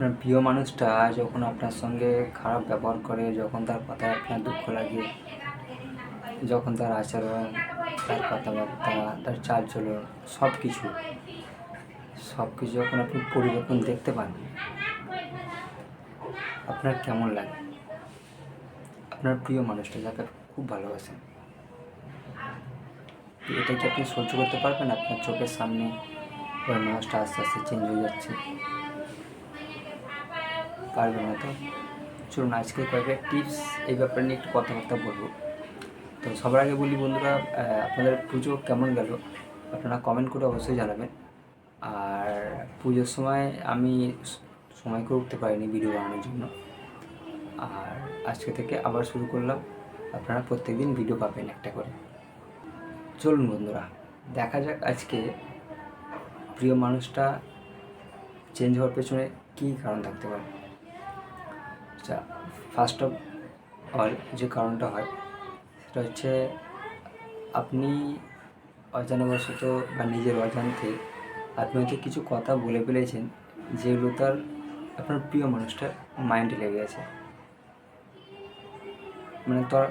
আপনার প্রিয় মানুষটা যখন আপনার সঙ্গে খারাপ ব্যবহার করে, যখন তার কথায় আপনার দুঃখ লাগে, যখন তার আচরণ, তার কথাবার্তা, তার চালচলন সব কিছু সব কিছু যখন আপনি পরিবর্তন দেখতে পান, আপনার কেমন লাগে? আপনার প্রিয় মানুষটা যাকে খুব ভালোবাসেন, এটা কি আপনি সহ্য করতে পারবেন? আপনার চোখের সামনে ওই মানুষটা আস্তে আস্তে চেঞ্জ হয়ে যাচ্ছে। পারবেন না তো চলুন, আজকে কয়েকটা টিপস এই ব্যাপারে নিয়ে একটু কথাবার্তা বলব। তো সবার আগে বলি বন্ধুরা আপনাদের পুজো কেমন গেল? আপনারা কমেন্ট করে অবশ্যই জানাবেন। আর পুজোর সময় আমি সময় করে উঠতে পারিনি ভিডিও বানানোর জন্য। আর আজকে থেকে আবার শুরু করলাম। আপনারা প্রত্যেকদিন ভিডিও পাবেন একটা করে। চলুন বন্ধুরা, দেখা যাক আজকে প্রিয় মানুষটা চেঞ্জ হওয়ার পেছনে কী কারণ থাকতে পারে। আচ্ছা ফার্স্ট অফ অল যে কারণটা হয়, সেটা হচ্ছে আপনি অজানাবশত বা নিজের অজান্তে আপনি হয়তো কিছু কথা বলে ফেলেছেন যেগুলো তার আপনার প্রিয় মানুষটার মাইন্ডে লেগে আছে। মানে তার,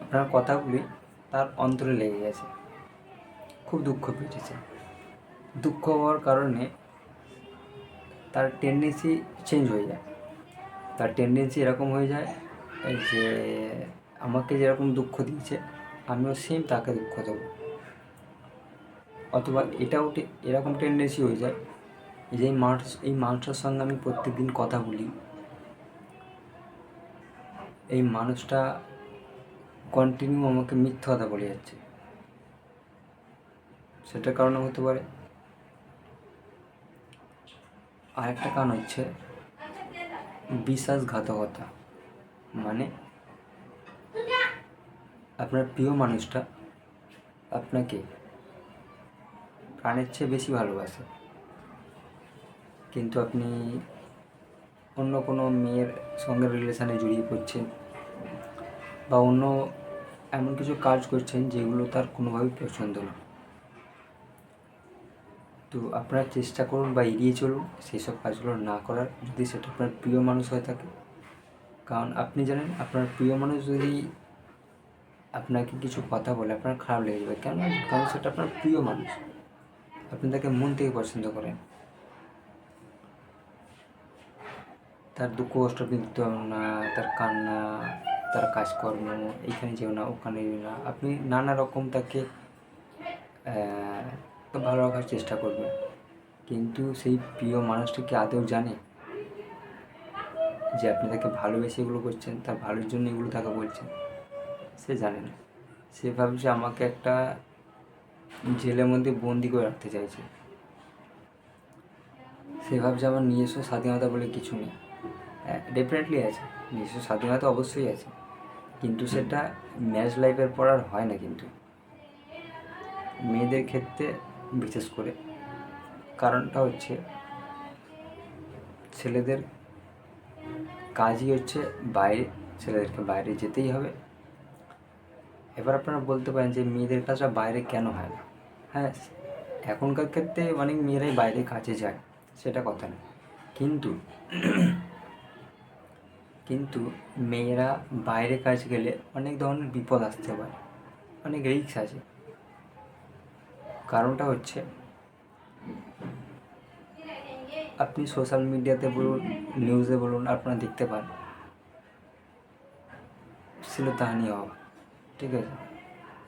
আপনার কথাগুলি তার অন্তরে লেগে গেছে। খুব দুঃখ পেয়েছে। দুঃখ হওয়ার কারণে তার টেন্ডেন্সি চেঞ্জ হয়ে যায়। তার টেন্ডেন্সি এরকম হয়ে যায় যে আমাকে যেরকম দুঃখ দিয়েছে, আমিও সেম তাকে দুঃখ দেবো। অথবা এটাও এরকম টেন্ডেন্সি হয়ে যায় যে এই মানুষ এই মানুষটার সঙ্গে আমি প্রত্যেকদিন কথা বলি। এই মানুষটা কন্টিনিউ আমাকে মিথ্যা কথা বলে যাচ্ছে। সেটার কারণে হতে পারে। আরেকটা কারণ হচ্ছে বিশ্বাসঘাতকতা। মানে আপনার প্রিয় মানুষটা আপনাকে প্রাণের চেয়ে বেশি ভালোবাসে। কিন্তু আপনি অন্য কোনো মেয়ের সঙ্গে রিলেশানে জড়িয়ে পড়ছেন বা অন্য এমন কিছু কাজ করছেন যেগুলো তার কোনোভাবেই পছন্দ না। তো আপনারা চেষ্টা করুন বা এড়িয়ে চলুন সেই সব কাজগুলো না করার যদি সেটা আপনার প্রিয় মানুষ হয়ে থাকে। কারণ আপনি জানেন, আপনার প্রিয় মানুষ যদি আপনাকে কিছু কথা বলে, আপনার খারাপ লেগে যাবে। কেন কারণ সেটা আপনার প্রিয় মানুষ। আপনি তাকে মন থেকে পছন্দ করেন। তার দুঃখ কষ্ট আপনি দিতে না, তার কান্না, তার কাজকর্ম, এখানে যেও না, ওখানে যেও না। আপনি নানা রকম তাকে ভালো রাখার চেষ্টা করবেন কিন্তু সেই প্রিয় মানুষটি কি আদৌ জানে? যে আপনি তাকে ভালোবেসে এগুলো করছেন, তার ভালোর জন্য এগুলো তাকে বলছেন সে জানে না। সে ভাবছে আমাকে একটা জেলের মধ্যে বন্দি করে রাখতে চাইছে। সে ভাবছে আমার নিজস্ব স্বাধীনতা বলে কিছু নেই। ডেফিনেটলি আছে। নিজস্ব স্বাধীনতা অবশ্যই আছে। কিন্তু সেটা ম্যাচ লাইফের পর আর হয় না কিন্তু। মেয়েদের ক্ষেত্রে বিশেষ করে। কারণটা হচ্ছে ছেলেদের কাজই হচ্ছে বাইরে, ছেলেদেরকে বাইরে যেতেই হবে। এবার আপনারা বলতে পারেন যে মেয়েদের কাজটা বাইরে কেন হয় না? হ্যাঁ এখনকার ক্ষেত্রে অনেক মেয়েরাই বাইরে কাজে যায়, সেটা কথা না। কিন্তু কিন্তু মেয়েরা বাইরে কাজ গেলে অনেক ধরনের বিপদ আসতে পারে, অনেক রিস্ক আছে। কারণটা হচ্ছে আপনি সোশ্যাল মিডিয়াতে বলুন, নিউজে বলুন, আপনারা দেখতে পান। শ্লীলতাহানি হওয়া, ঠিক আছে?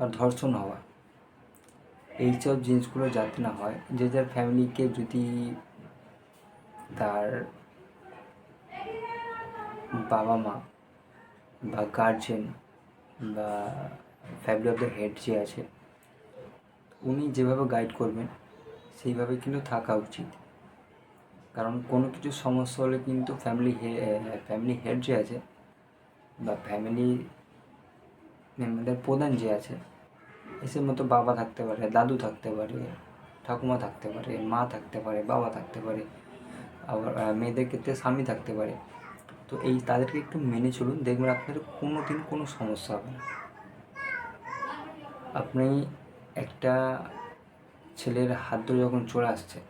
আর ধর্ষণ হওয়া। এইসব জিনিসগুলো যাতে না হয়, যে যার ফ্যামিলিকে যদি তার বাবা মা বা গার্জেন বা ফ্যামিলি অফ দ্য হেড যে আছে উনি যেভাবে গাইড করবেন সেইভাবে কিন্তু থাকা উচিত। কারণ কোনো কিছু সমস্যা হলে কিন্তু ফ্যামিলি ফ্যামিলি হেড যে আছে বা ফ্যামিলি মেম্বারদের প্রধান যে আছে, এসের মতো বাবা থাকতে পারে, দাদু থাকতে পারে, ঠাকুমা থাকতে পারে, মা থাকতে পারে, বাবা থাকতে পারে, আবার মেয়েদের ক্ষেত্রে স্বামী থাকতে পারে। তো এই তাদেরকে একটু মেনে চলুন, দেখবেন আপনাদের কোনো দিন কোনো সমস্যা হবে না। আপনি একটা ছেলের হাত ধরে যখন চলে আসছে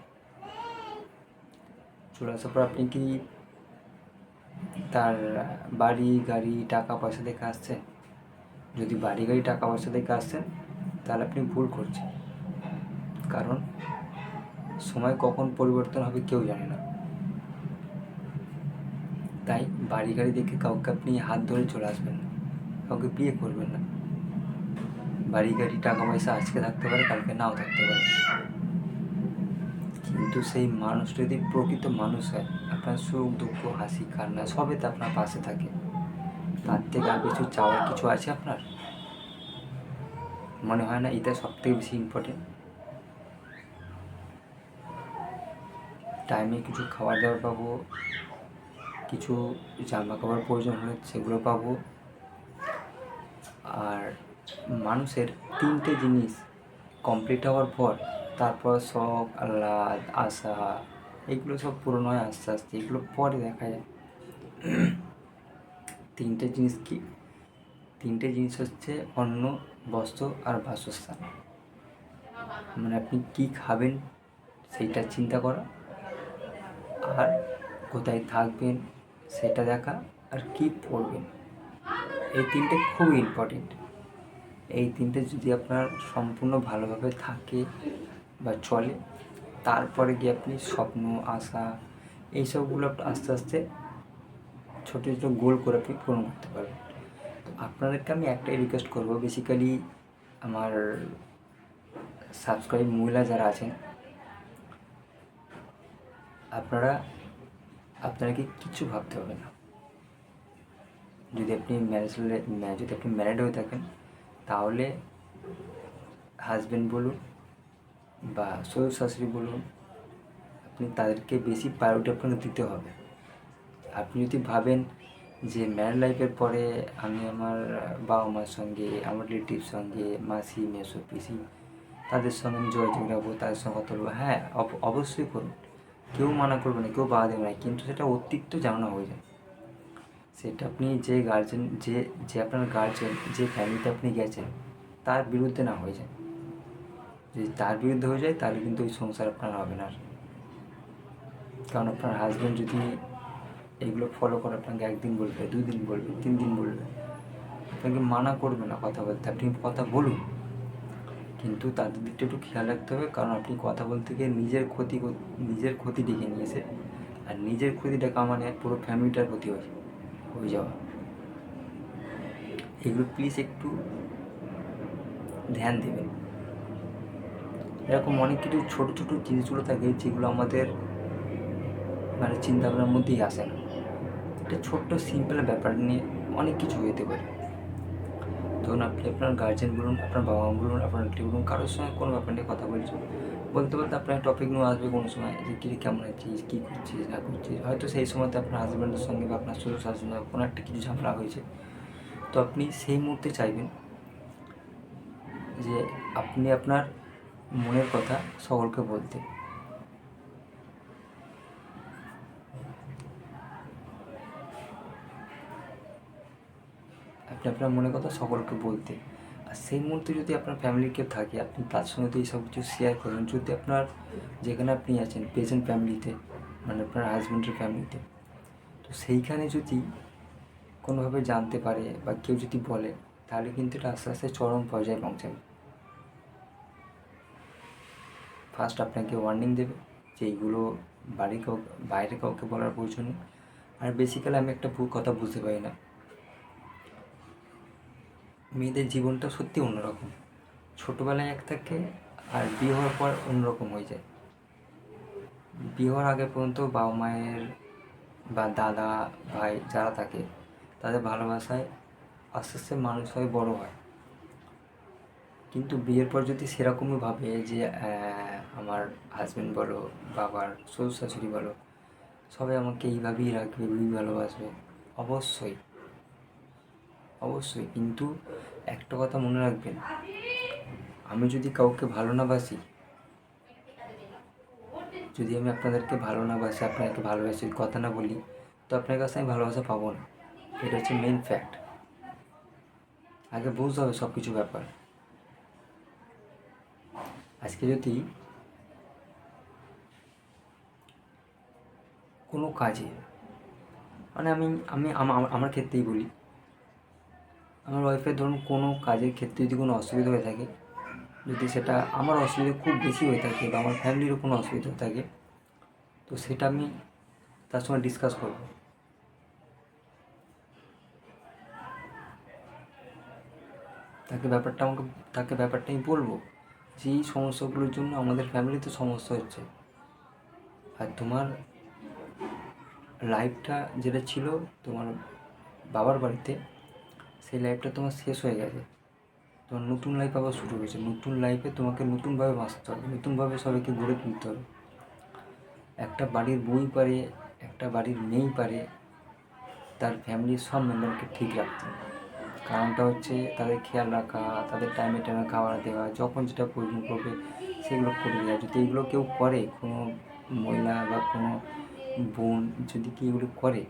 চলে আসার পর আপনি কি তার বাড়ি, গাড়ি, টাকা পয়সা দেখে আসছেন? যদি বাড়ি, গাড়ি, টাকা পয়সা দেখে আসছেন, তাহলে আপনি ভুল করছেন। কারণ সময় কখন পরিবর্তন হবে কেউ জানে না। তাই বাড়ি, গাড়ি দেখে কাউকে আপনি হাত ধরে চলে আসবেন না, কাউকে বিয়ে করবেন না। বাড়ি গাড়ি টাকা পয়সা আজকে থাকতে পারে, কালকে নাও থাকতে পারে। কিন্তু সেই মানুষ যদি প্রকৃত মানুষ হয়, আপনার সুখ, দুঃখ, হাসি, কান্না সবেতে আপনার পাশে থাকে। তার থেকে আর কিছু চাওয়ার কিছু আছে আপনার? মনে হয় না এটা সব থেকে বেশি ইম্পর্টেন্ট টাইমে কিছু খাবার দাবার পাবো, কিছু জামা কাপড় প্রয়োজন হলে সেগুলো পাবো। আর মানুষের তিনটে জিনিস কমপ্লিট হওয়ার পর তারপর শখ আহ্লাদ, আশা, এগুলো সব পূরণ হয় আস্তে আস্তে, এগুলো পরে দেখা যায়। তিনটে জিনিস কি? তিনটে জিনিস হচ্ছে অন্ন, বস্ত্র আর বাসস্থান। মানে আপনি কী খাবেন সেইটা চিন্তা করা, আর কোথায় থাকবেন সেটা দেখা, আর কী পড়বেন। এই তিনটে খুব ইম্পর্টেন্ট এই তিনটে যদি আপনার সম্পূর্ণ ভালোভাবে থাকে বা চলে, তারপরে গিয়ে আপনি স্বপ্ন, আশা, এইসবগুলো আস্তে আস্তে ছোটো ছোটো গোল করে আপনি পূরণ করতে পারবেন। তো আপনাদেরকে আমি একটাই রিকোয়েস্ট করব বেসিক্যালি আমার সাবস্ক্রাইব মহিলা যারা আছেন, আপনারা আপনাকে কিচ্ছু ভাবতে হবে না। যদি আপনি ম্যারেজ যদি আপনি ম্যারিড হয়ে থাকেন তাহলে হাজব্যান্ড বলুন বা শ্বশুর শাশুড়ি বলুন, আপনি তাদেরকে বেশি প্রায়োরিটি আপনাকে দিতে হবে। আপনি যদি ভাবেন যে ম্যারিড লাইফের পরে আমি আমার বাবা মার সঙ্গে, আমার রিলেটিভ সঙ্গে, মাসি, মেসো, পিসি তাদের সঙ্গে আমি যোগাযোগ রাখব, তাদের সঙ্গে কথা বলব হ্যাঁ অব- অবশ্যই করুন। কেউ মানা করবে না, কেউ বাধা দেবে না, কিন্তু সেটা অতিরিক্ত জানা হয়ে যায়। সেটা আপনি যে গার্জেন যে যে আপনার গার্জেন যে ফ্যামিলিতে আপনি গেছেন, তার বিরুদ্ধে না হয়ে যায়। যদি তার বিরুদ্ধে হয়ে যায়, তাহলে কিন্তু ওই সংসার আপনার হবে না। কারণ আপনার হাজব্যান্ড যদি এগুলো ফলো করে, আপনাকে একদিন বলবে দুই দিন বলবে তিন দিন বলবে, আপনাকে মানা করবে না কথা বলতে। আপনি কথা বলুন, কিন্তু তাদের দিকটা একটু খেয়াল রাখতে হবে, কারণ আপনি কথা বলতে গিয়ে নিজের ক্ষতি নিজের ক্ষতি ডেকে নিয়েছে আর নিজের ক্ষতি ডাকা মানে পুরো ফ্যামিলিটার ক্ষতি হয়ে। হয়ে যাওয়া। এগুলো প্লিজ একটু ধ্যান দেবেন। এরকম অনেক কিছু ছোটো ছোটো জিনিসগুলো থাকে যেগুলো আমাদের মানে চিন্তাভাবনার মধ্যেই আসে না। একটা ছোট্ট সিম্পল ব্যাপার নিয়ে অনেক কিছু হতে পারে। ধরুন আপনি আপনার গার্জেন বলুন, আপনার বাবা মা বলুন, আপনার বলুন, কারোর সঙ্গে কোনো ব্যাপার নিয়ে কথা বলছো বলতে বলতে আপনার টপিক নিয়ে আসবে কোনো সময় যে কী কেমন আছিস, কী করছিস, না করছিস? হয়তো সেই সময়তে আপনার হাজব্যান্ডের সঙ্গে বা আপনার শ্বশুর শাশুড়ি কোনো একটা কিছু ঝামেলা হয়েছে। তো আপনি সেই মুহূর্তে চাইবেন যে আপনি আপনার মনের কথা সকলকে বলতে। আপনি আপনার মনের কথা সকলকে বলতে। সেই মুহূর্তে যদি আপনার ফ্যামিলির কেউ থাকে, আপনি তার সঙ্গে তো এইসব কিছু শেয়ার করেন। যদি আপনার যেখানে আপনি আছেন প্রেজেন্ট ফ্যামিলিতে মানে আপনার হাজব্যান্ডের ফ্যামিলিতে তো সেইখানে যদি কোনোভাবে জানতে পারে বা কেউ যদি বলে, তাহলে কিন্তু এটা আস্তে আস্তে চরম পর্যায়ে পৌঁছাবে। ফার্স্ট আপনাকে ওয়ার্নিং দেবে যে এইগুলো বাড়ি কাউকে বাইরে কাউকে বলার প্রয়োজন আর বেসিক্যালি আমি একটা কথা বুঝতে পারি না। মেয়েদের জীবনটা সত্যি অন্যরকম। ছোটোবেলায় এক থাকে আর বিয়ে হওয়ার পর অন্যরকম হয়ে যায়। বিয়ে হওয়ার আগে পর্যন্ত বাবা মায়ের বা দাদা, ভাই যারা থাকে, তাদের ভালোবাসায় আস্তে আস্তে মানুষ হয় বড় হয়। কিন্তু বিয়ের পর যদি সেরকমই ভাবে যে আমার হাজব্যান্ড বলো, বাবার শ্বশুর শাশুড়ি বলো, সবাই আমাকে এইভাবেই রাখবে ভালোবাসবে, অবশ্যই। অবশ্যই, কিন্তু একটা কথা মনে রাখবেন, আমি যদি কাউকে ভালো না বাসি, যদি আমি আপনাদেরকে ভালো না বাসি আপনাকে ভালোবাসি, কথা না বলি, তো আপনার কাছে আমি ভালোবাসা পাবো না। এটা হচ্ছে মেন ফ্যাক্ট আগে বুঝতে হবে সব কিছু ব্যাপার। আজকে যদি কোনো কাজে মানে আমি আমি, আমার ক্ষেত্রেই বলি আমার ওয়াইফের ধরুন কোনো কাজের ক্ষেত্রে যদি কোনো অসুবিধা হয়ে থাকে, যদি সেটা আমার অসুবিধা খুব বেশি হয়ে থাকে বা আমার ফ্যামিলিরও কোনো অসুবিধা হয়ে থাকে, তো সেটা আমি তার সঙ্গে ডিসকাস করব। তাকে ব্যাপারটা আমাকে, তাকে ব্যাপারটা আমি বলব যে এই সমস্যাগুলোর জন্য আমাদের ফ্যামিলিতে সমস্যা হচ্ছে। আর তোমার লাইফটা যেটা ছিল তোমার বাবার বাড়িতে সেই লাইফটা তোমার শেষ হয়ে গেছে। তোমার নতুন লাইফ আবার শুরু হয়েছে। নতুন লাইফে তোমাকে নতুনভাবে বাঁচতে হবে। নতুনভাবে সবাইকে গড়ে তুলতে হবে। একটা বাড়ির বই পারে, একটা বাড়ির মেয়েই পারে, তার ফ্যামিলির সব মেম্বারকে ঠিক রাখতে কারণটা হচ্ছে তাদের খেয়াল রাখা, তাদের টাইমে টাইমে খাবার দেওয়া, যখন যেটা প্রয়োজন করবে সেগুলো করে দেওয়া। যদি এগুলো কেউ করে, কোনো মহিলা বা কোনো বোন যদি কি এগুলো করে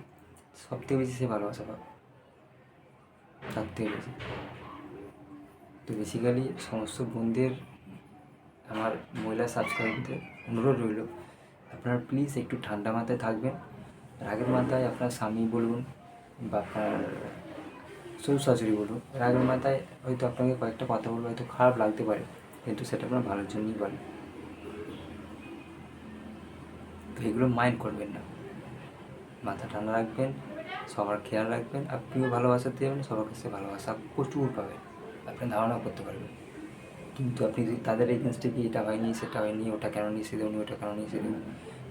সব থেকে বেশি সে ভালোবাসা পাবে। তার থেকে তো বেসিক্যালি সমস্ত বোনদের আমার মহিলা সাবস্ক্রাইবদের অনুরোধ রইল, আপনারা প্লিজ একটু ঠান্ডা মাথায় থাকবেন। রাগের মাথায় আপনার স্বামী বলুন বা আপনার শ্বশুর শাশুড়ি বলুন, রাগের মাথায় হয়তো আপনাকে কয়েকটা কথা বলব, হয়তো খারাপ লাগতে পারে, কিন্তু সেটা আপনার ভালোর জন্যই বলে তো এগুলো মাইন্ড করবেন না। মাথা ঠান্ডা রাখবেন সবার খেয়াল রাখবেন, আপনিও ভালোবাসা দেবেন, সবার কাছে ভালোবাসা প্রচুর পাবেন। আপনি ধারণা করতে পারবেন। কিন্তু আপনি যদি তাদের এগেনস্টে কি এটা হয়নি, সেটা হয়নি, ওটা কেন নিয়ে এসে দেবেন ওটা কেন নিয়ে এসে দেবেন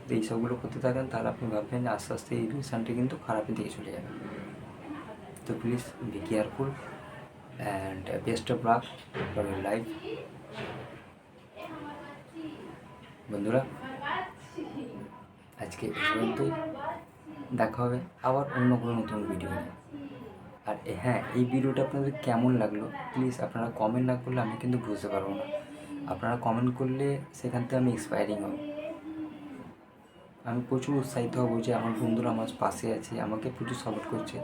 তো এইসবগুলো করতে থাকেন, তাহলে আপনি ভাববেন আস্তে আস্তে এই রিলেশনটি কিন্তু খারাপের দিকে চলে যাবে। তো please be careful and best of luck for your life বন্ধুরা, আজকে পর্যন্তই। দেখা হবে আবার অন্য কোনো নতুন ভিডিও নিয়ে। আর হ্যাঁ এই ভিডিওটা আপনাদের কেমন লাগল? প্লিজ আপনারা কমেন্ট না করলে আমি কিন্তু বুঝতে পারব না। আপনারা কমেন্ট করলে সেখান থেকে আমি এক্সপায়ারিং হব। আমি প্রচুর উৎসাহিত হব যে আমার বন্ধুরা আমার পাশে আছে, আমাকে প্রচুর সাপোর্ট করছে।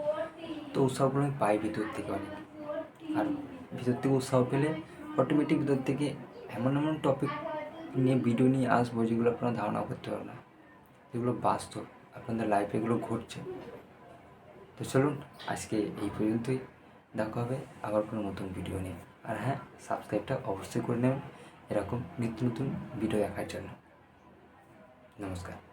তো উৎসাহগুলো আমি পাই ভিতর থেকে অনেক। আর ভিতর থেকে উৎসাহ পেলে অটোমেটিক ভিতর থেকে এমন এমন টপিক নিয়ে ভিডিও নিয়ে আসব যেগুলো আপনারা ধারণা করতে পারবেন না। যেগুলো বাস্তব। আপনাদের লাইফে এগুলো ঘটছে। তো চলুন, আজকে এই পর্যন্তই। দেখা হবে আবার কোনো নতুন ভিডিও নিয়ে। আর হ্যাঁ সাবস্ক্রাইবটা অবশ্যই করে নেবেন। এরকম নিত্য নতুন ভিডিও দেখার জন্য। নমস্কার।